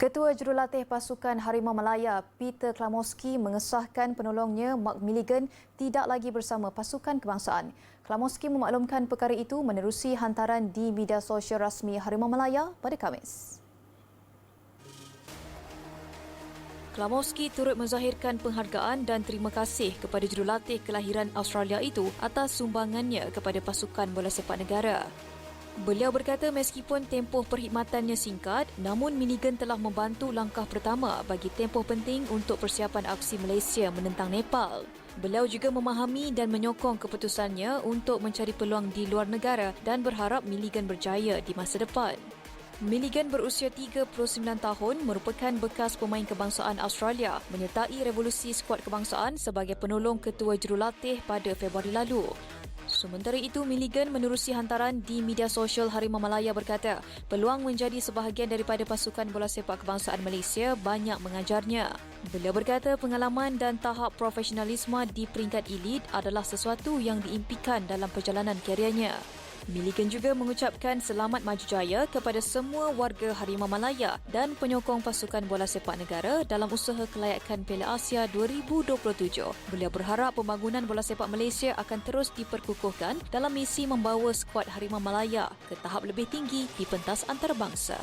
Ketua Jurulatih Pasukan Harimau Malaya Peter Klamoski mengesahkan penolongnya Mark Milligan tidak lagi bersama pasukan kebangsaan. Klamoski memaklumkan perkara itu menerusi hantaran di media sosial rasmi Harimau Malaya pada Khamis. Klamoski turut menzahirkan penghargaan dan terima kasih kepada jurulatih kelahiran Australia itu atas sumbangannya kepada pasukan bola sepak negara. Beliau berkata meskipun tempoh perkhidmatannya singkat, namun Minigan telah membantu langkah pertama bagi tempoh penting untuk persiapan aksi Malaysia menentang Nepal. Beliau juga memahami dan menyokong keputusannya untuk mencari peluang di luar negara dan berharap Milligan berjaya di masa depan. Milligan berusia 39 tahun merupakan bekas pemain kebangsaan Australia menyertai revolusi skuad kebangsaan sebagai penolong ketua jurulatih pada Februari lalu. Sementara itu, Milligan menerusi hantaran di media sosial Harimau Malaya berkata, peluang menjadi sebahagian daripada pasukan bola sepak kebangsaan Malaysia banyak mengajarnya. Beliau berkata pengalaman dan tahap profesionalisme di peringkat elit adalah sesuatu yang diimpikan dalam perjalanan kariernya. Milligan juga mengucapkan selamat maju jaya kepada semua warga Harimau Malaya dan penyokong pasukan bola sepak negara dalam usaha kelayakan Piala Asia 2027. Beliau berharap pembangunan bola sepak Malaysia akan terus diperkukuhkan dalam misi membawa skuad Harimau Malaya ke tahap lebih tinggi di pentas antarabangsa.